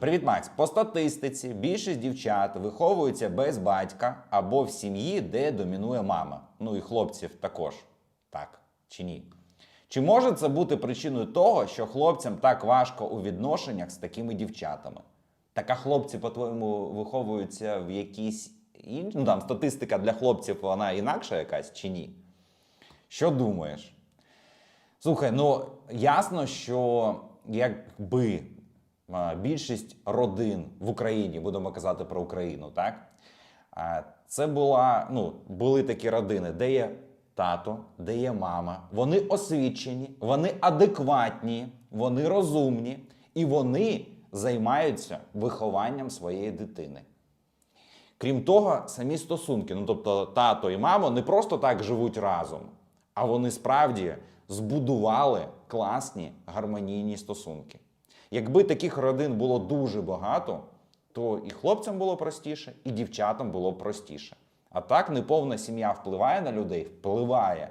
Привіт, Макс. По статистиці більшість дівчат виховуються без батька або в сім'ї, де домінує мама. Ну і хлопців також. Так чи ні? Чи може це бути причиною того, що хлопцям так важко у відношеннях з такими дівчатами? Так а хлопці, по-твоєму, виховуються в якійсь іншій. Ну там статистика для хлопців вона інакша якась чи ні? Що думаєш? Слухай, ну ясно, що якби більшість родин в Україні, будемо казати про Україну, так? Це була, ну, були такі родини, де є тато, де є мама. Вони освічені, вони адекватні, вони розумні і вони займаються вихованням своєї дитини. Крім того, самі стосунки, ну тобто тато і мама не просто так живуть разом, а вони справді збудували класні гармонійні стосунки. Якби таких родин було дуже багато, то і хлопцям було простіше, і дівчатам було простіше. А так неповна сім'я впливає на людей, впливає.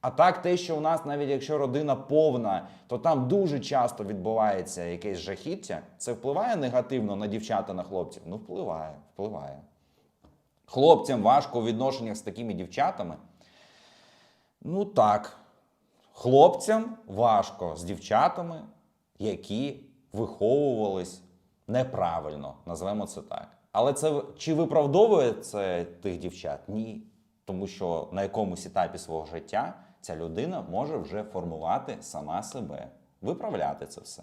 А так, те, що у нас, навіть якщо родина повна, то там дуже часто відбувається якесь жахіття, це впливає негативно на дівчата, на хлопців? Ну, впливає, впливає. Хлопцям важко у відношеннях з такими дівчатами. Ну так. Хлопцям важко з дівчатами, які виховувались неправильно, назвемо це так. Але це чи виправдовує це тих дівчат? Ні. Тому що на якомусь етапі свого життя ця людина може вже формувати сама себе, виправляти це все.